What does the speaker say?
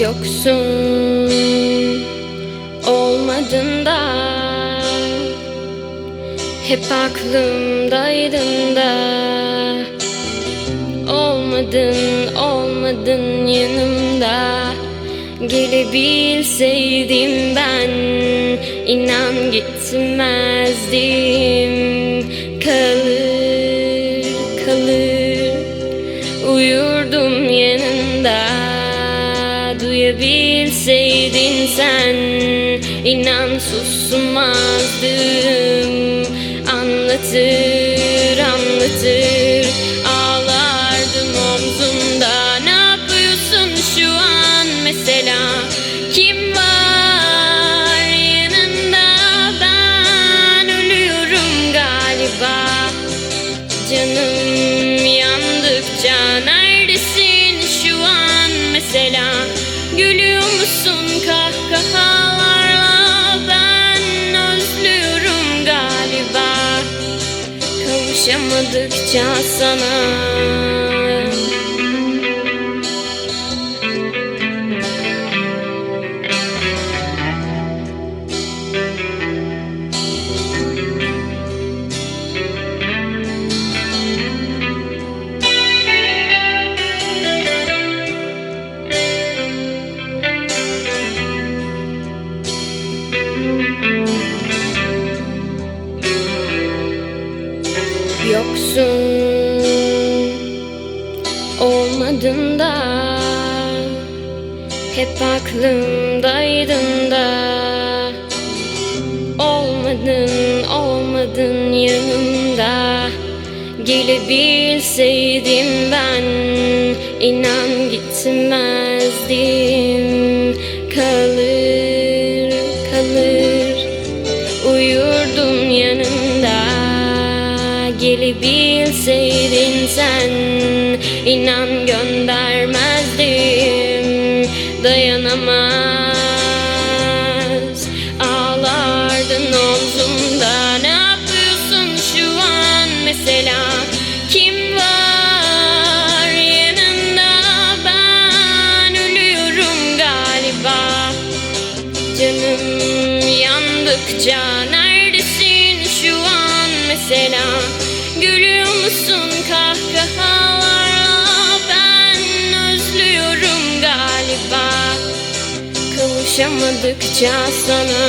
Yoksun olmadın da Hep aklımdaydın da Olmadın olmadın yanımda. Gelebilseydim ben inan gitmezdim Duyabilseydin sen inan susmazdım. Anlatır anlatır ağlardım omzumda. Ne yapıyorsun şu an mesela? Kim var yanında? Ben ölüyorum galiba. Canım yandıkça neredesin şu an mesela Gülüyor kahkahalarla? Ben özlüyorum galiba. Kavuşamadıkça sana Yoksun olmadın da Hep aklımdaydın da Olmadın olmadın yanımda. Gelebilseydim ben inan gitmezdim Gelebilseydin sen inan göndermezdim Dayanamaz. Ağlardın omzumda Ne yapıyorsun şu an? Mesela kim var yanında? Ben ölüyorum galiba. Canım yandıkça neredesin Musun kahkahalarla ben özlüyorum galiba. Kavuşamadıkça sana